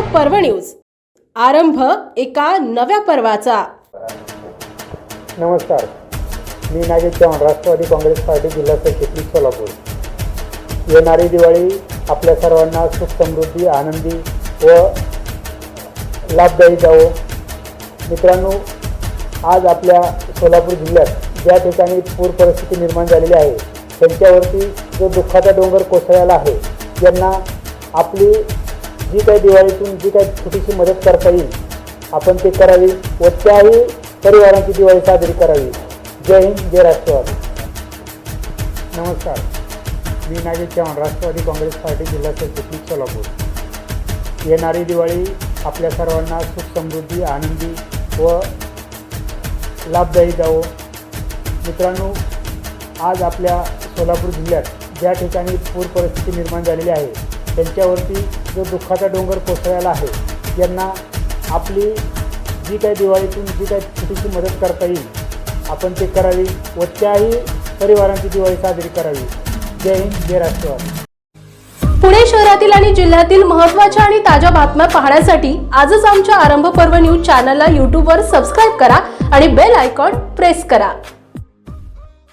पर्व न्यूज. आरंभ एका नव्या पर्वाचा. नमस्कार. मी नागेश चव्हाण राष्ट्रवादी काँग्रेस पार्टी जिल्हा सचिव सोलापूर. येणारी दिवाळी आपल्या सर्वांना सुख समृद्धी आनंदी व लाभदायी जावो. मित्रांनो आज आपल्या सोलापूर जिल्ह्यात ज्या ठिकाणी पूर परिस्थिती निर्माण झालेली आहे त्यांच्यावरती जो दुःखाचा डोंगर कोसळायला आहे त्यांना आपली जी काही दिवाळीतून जी काही छोटीशी मदत करता येईल आपण ते करावी व त्याही परिवारांची दिवाळी साजरी करावी. जय हिंद जय राष्ट्रवादी. नमस्कार. मी नागेश चव्हाण राष्ट्रवादी काँग्रेस पार्टी जिल्हा सरचिटणीस सोलापूर. येणारी दिवाळी आपल्या सर्वांना सुख समृद्धी आनंदी व लाभदायी जावो. मित्रांनो आज आपल्या सोलापूर जिल्ह्यात ज्या ठिकाणी पूर परिस्थिती निर्माण झालेली आहे त्यांच्यावरती जो दुःखाचा डोंगर कोसळलेला आहे यांना आपली जी काही दिवाळीतून जी काही छोटीशी मदत करता येईल आपण ते करावी व त्याही परिवारांची दिवाळी साजरी करावी. जय हिंद जय राष्ट्रवादी. पुणे शहरातील आणि जिल्ह्यातील महत्त्वाच्या आणि ताज्या बातम्या पाहण्यासाठी आजच आमच्या आरंभ पर्व न्यूज चॅनलला यूट्यूबवर सबस्क्राईब करा आणि बेल आयकॉन प्रेस करा.